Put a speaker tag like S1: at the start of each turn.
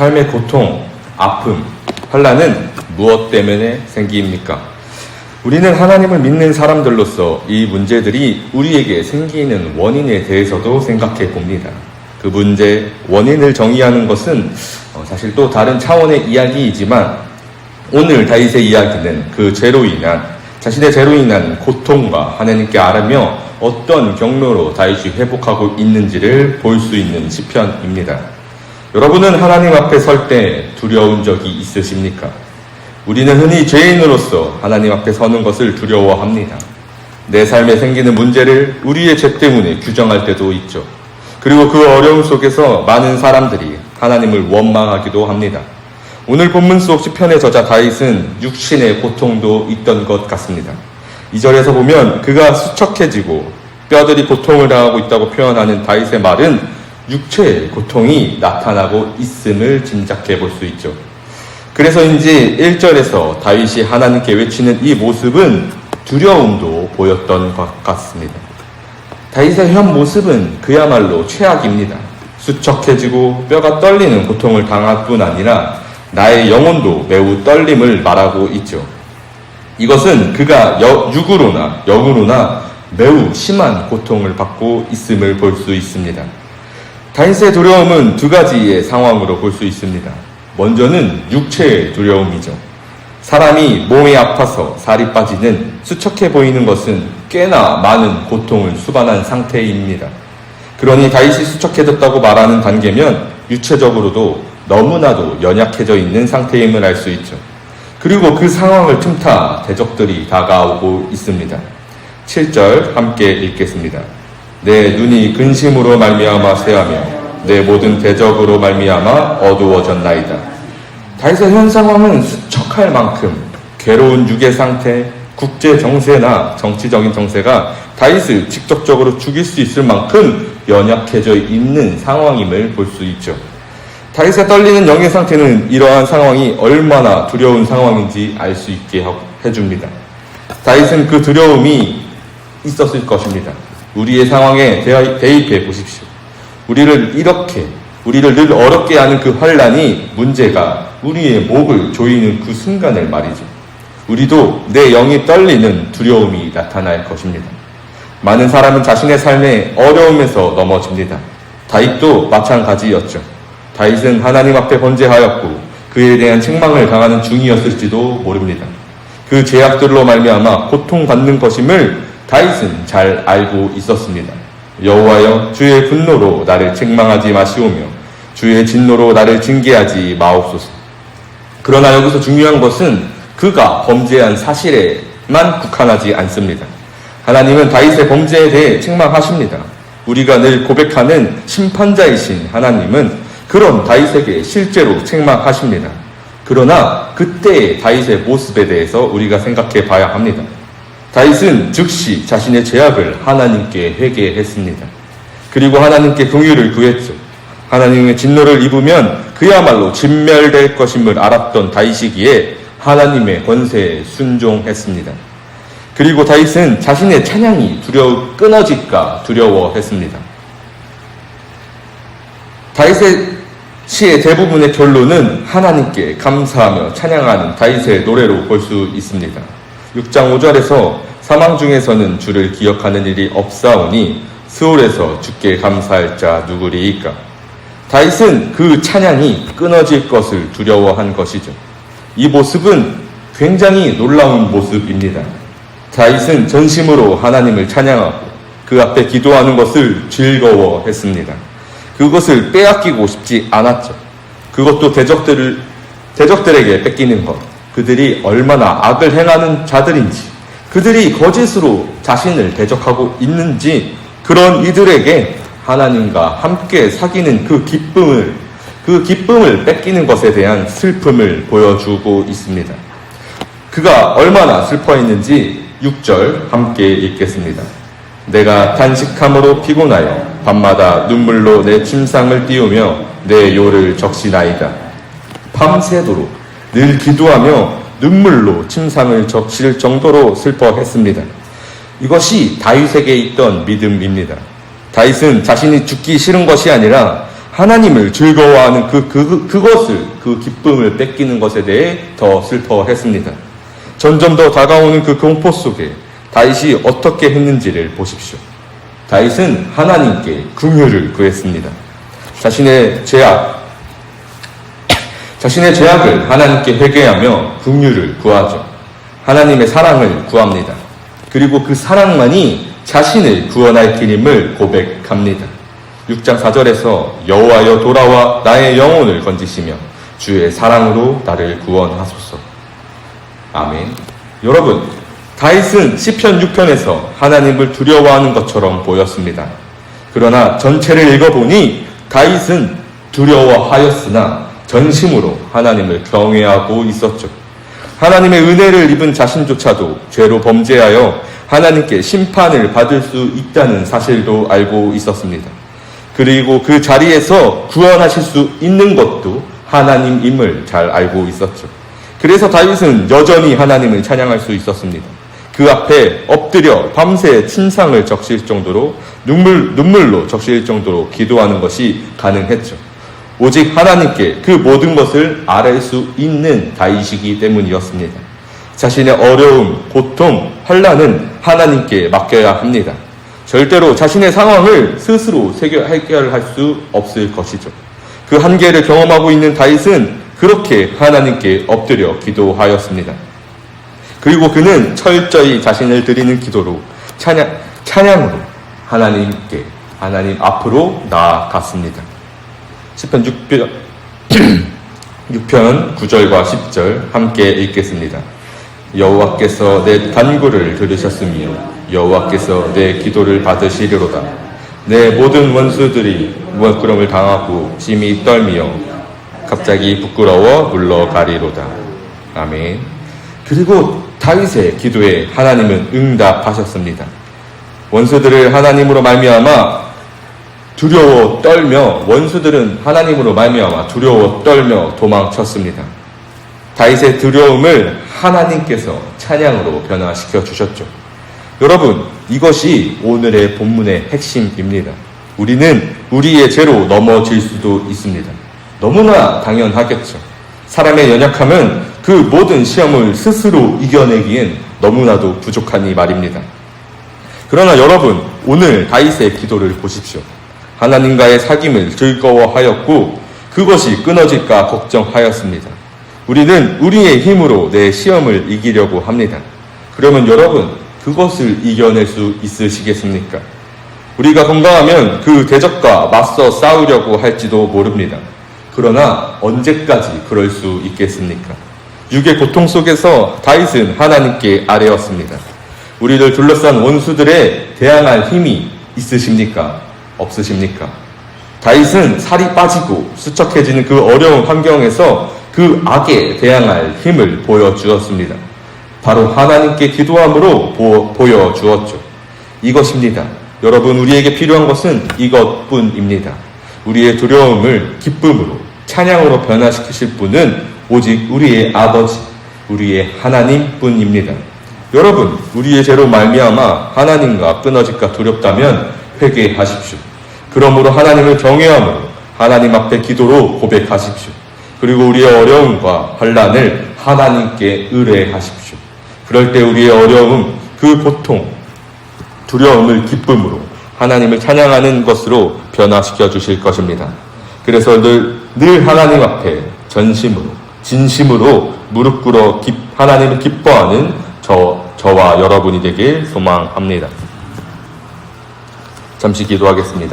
S1: 삶의 고통, 아픔, 환란은 무엇 때문에 생깁니까? 우리는 하나님을 믿는 사람들로서 이 문제들이 우리에게 생기는 원인에 대해서도 생각해 봅니다. 그 문제, 원인을 정의하는 것은 어, 사실 또 다른 차원의 이야기이지만 오늘 다윗의 이야기는 그 죄로 인한 자신의 죄로 인한 고통과 하나님께 아뢰며 어떤 경로로 다윗이 회복하고 있는지를 볼 수 있는 시편입니다. 여러분은 하나님 앞에 설 때 두려운 적이 있으십니까? 우리는 흔히 죄인으로서 하나님 앞에 서는 것을 두려워합니다. 내 삶에 생기는 문제를 우리의 죄 때문에 규정할 때도 있죠. 그리고 그 어려움 속에서 많은 사람들이 하나님을 원망하기도 합니다. 오늘 본문 속 시편의 저자 다윗은 육신의 고통도 있던 것 같습니다. 이 절에서 보면 그가 수척해지고 뼈들이 고통을 당하고 있다고 표현하는 다윗의 말은 육체의 고통이 나타나고 있음을 짐작해 볼 수 있죠. 그래서인지 1절에서 다윗이 하나님께 외치는 이 모습은 두려움도 보였던 것 같습니다. 다윗의 현 모습은 그야말로 최악입니다. 수척해지고 뼈가 떨리는 고통을 당할 뿐 아니라 나의 영혼도 매우 떨림을 말하고 있죠. 이것은 그가 여- 육으로나 영으로나 매우 심한 고통을 받고 있음을 볼 수 있습니다. 다윗의 두려움은 두 가지의 상황으로 볼 수 있습니다. 먼저는 육체의 두려움이죠. 사람이 몸이 아파서 살이 빠지는 수척해 보이는 것은 꽤나 많은 고통을 수반한 상태입니다. 그러니 다윗이 수척해졌다고 말하는 단계면 육체적으로도 너무나도 연약해져 있는 상태임을 알 수 있죠. 그리고 그 상황을 틈타 대적들이 다가오고 있습니다. 7절 함께 읽겠습니다. 내 눈이 근심으로 말미암아 쇠하며 내 모든 대적으로 말미암아 어두워졌나이다. 다윗의 현 상황은 수척할 만큼 괴로운 육의 상태, 국제 정세나 정치적인 정세가 다윗을 직접적으로 죽일 수 있을 만큼 연약해져 있는 상황임을 볼 수 있죠. 다윗의 떨리는 영의 상태는 이러한 상황이 얼마나 두려운 상황인지 알 수 있게 하- 해줍니다. 다윗은 그 두려움이 있었을 것입니다. 우리의 상황에 대입해 보십시오. 우리를 이렇게 우리를 늘 어렵게 하는 그 환란이 문제가 우리의 목을 조이는 그 순간을 말이죠. 우리도 내 영이 떨리는 두려움이 나타날 것입니다. 많은 사람은 자신의 삶에 어려움에서 넘어집니다. 다윗도 마찬가지였죠. 다윗은 하나님 앞에 번제하였고 그에 대한 책망을 당하는 중이었을지도 모릅니다. 그 죄악들로 말미암아 고통받는 것임을 다윗은 잘 알고 있었습니다. 여호와여 주의 분노로 나를 책망하지 마시오며 주의 진노로 나를 징계하지 마옵소서. 그러나 여기서 중요한 것은 그가 범죄한 사실에만 국한하지 않습니다. 하나님은 다윗의 범죄에 대해 책망하십니다. 우리가 늘 고백하는 심판자이신 하나님은 그런 다윗에게 실제로 책망하십니다. 그러나 그때의 다윗의 모습에 대해서 우리가 생각해 봐야 합니다. 다윗은 즉시 자신의 죄악을 하나님께 회개했습니다. 그리고 하나님께 긍휼을 구했죠. 하나님의 진노를 입으면 그야말로 진멸될 것임을 알았던 다윗이기에 하나님의 권세에 순종했습니다. 그리고 다윗은 자신의 찬양이 두려워 끊어질까 두려워했습니다. 다윗의 시의 대부분의 결론은 하나님께 감사하며 찬양하는 다윗의 노래로 볼 수 있습니다. 6장 5절에서 사망 중에서는 주를 기억하는 일이 없사오니 스올에서 주께 감사할 자 누구리이까? 다윗은 그 찬양이 끊어질 것을 두려워한 것이죠. 이 모습은 굉장히 놀라운 모습입니다. 다윗은 전심으로 하나님을 찬양하고 그 앞에 기도하는 것을 즐거워했습니다. 그것을 빼앗기고 싶지 않았죠. 그것도 대적들을 대적들에게 뺏기는 것. 그들이 얼마나 악을 행하는 자들인지, 그들이 거짓으로 자신을 대적하고 있는지 그런 이들에게 하나님과 함께 사귀는 그 기쁨을 그 기쁨을 뺏기는 것에 대한 슬픔을 보여주고 있습니다. 그가 얼마나 슬퍼했는지 6절 함께 읽겠습니다. 내가 단식함으로 피곤하여 밤마다 눈물로 내 침상을 띄우며 내 요를 적시나이다. 밤새도록 늘 기도하며 눈물로 침상을 적실 정도로 슬퍼했습니다. 이것이 다윗에게 있던 믿음입니다. 다윗은 자신이 죽기 싫은 것이 아니라 하나님을 즐거워하는 그, 그, 그것을, 그 기쁨을 뺏기는 것에 대해 더 슬퍼했습니다. 점점 더 다가오는 그 공포 속에 다윗이 어떻게 했는지를 보십시오. 다윗은 하나님께 긍휼을 구했습니다. 자신의 죄악, 자신의 죄악을 하나님께 회개하며 긍휼을 구하죠. 하나님의 사랑을 구합니다. 그리고 그 사랑만이 자신을 구원할 길임을 고백합니다. 6장 4절에서 여호와여 돌아와 나의 영혼을 건지시며 주의 사랑으로 나를 구원하소서. 아멘. 여러분, 다윗은 시편 6편에서 하나님을 두려워하는 것처럼 보였습니다. 그러나 전체를 읽어보니 다윗은 두려워하였으나 전심으로 하나님을 경외하고 있었죠. 하나님의 은혜를 입은 자신조차도 죄로 범죄하여 하나님께 심판을 받을 수 있다는 사실도 알고 있었습니다. 그리고 그 자리에서 구원하실 수 있는 것도 하나님임을 잘 알고 있었죠. 그래서 다윗은 여전히 하나님을 찬양할 수 있었습니다. 그 앞에 엎드려 밤새 침상을 적실 정도로 눈물, 눈물로 적실 정도로 기도하는 것이 가능했죠. 오직 하나님께 그 모든 것을 아뢰 수 있는 다윗이기 때문이었습니다. 자신의 어려움, 고통, 환란은 하나님께 맡겨야 합니다. 절대로 자신의 상황을 스스로 해결할 수 없을 것이죠. 그 한계를 경험하고 있는 다윗은 그렇게 하나님께 엎드려 기도하였습니다. 그리고 그는 철저히 자신을 드리는 기도로 찬양, 찬양으로 하나님께, 하나님 앞으로 나아갔습니다. 10편 6편, 6편 9절과 10절 함께 읽겠습니다. 여호와께서 내 간구를 들으셨으며 여호와께서 내 기도를 받으시리로다. 내 모든 원수들이 무엇그럼을 당하고 심히 떨미어 갑자기 부끄러워 물러가리로다. 아멘. 그리고 다윗의 기도에 하나님은 응답하셨습니다. 원수들을 하나님으로 말미암아 두려워 떨며 원수들은 하나님으로 말미암아 두려워 떨며 도망쳤습니다. 다윗의 두려움을 하나님께서 찬양으로 변화시켜 주셨죠. 여러분, 이것이 오늘의 본문의 핵심입니다. 우리는 우리의 죄로 넘어질 수도 있습니다. 너무나 당연하겠죠. 사람의 연약함은 그 모든 시험을 스스로 이겨내기엔 너무나도 부족하니 말입니다. 그러나 여러분, 오늘 다윗의 기도를 보십시오. 하나님과의 사귐을 즐거워하였고 그것이 끊어질까 걱정하였습니다. 우리는 우리의 힘으로 내 시험을 이기려고 합니다. 그러면 여러분, 그것을 이겨낼 수 있으시겠습니까? 우리가 건강하면 그 대적과 맞서 싸우려고 할지도 모릅니다. 그러나 언제까지 그럴 수 있겠습니까? 육의 고통 속에서 다윗은 하나님께 아뢰었습니다. 우리를 둘러싼 원수들에 대항할 힘이 있으십니까? 없으십니까? 다윗은 살이 빠지고 수척해지는 그 어려운 환경에서 그 악에 대항할 힘을 보여주었습니다. 바로 하나님께 기도함으로 보, 보여주었죠. 이것입니다. 여러분, 우리에게 필요한 것은 이것뿐입니다. 우리의 두려움을 기쁨으로, 찬양으로 변화시키실 분은 오직 우리의 아버지, 우리의 하나님 뿐입니다. 여러분, 우리의 죄로 말미암아 하나님과 끊어질까 두렵다면 회개하십시오. 그러므로 하나님을 경외함으로 하나님 앞에 기도로 고백하십시오. 그리고 우리의 어려움과 환란을 하나님께 의뢰하십시오. 그럴 때 우리의 어려움, 그 고통, 두려움을 기쁨으로 하나님을 찬양하는 것으로 변화시켜 주실 것입니다. 그래서 늘, 늘 하나님 앞에 전심으로, 진심으로 무릎 꿇어 기, 하나님을 기뻐하는 저, 저와 여러분이 되길 소망합니다. 잠시 기도하겠습니다.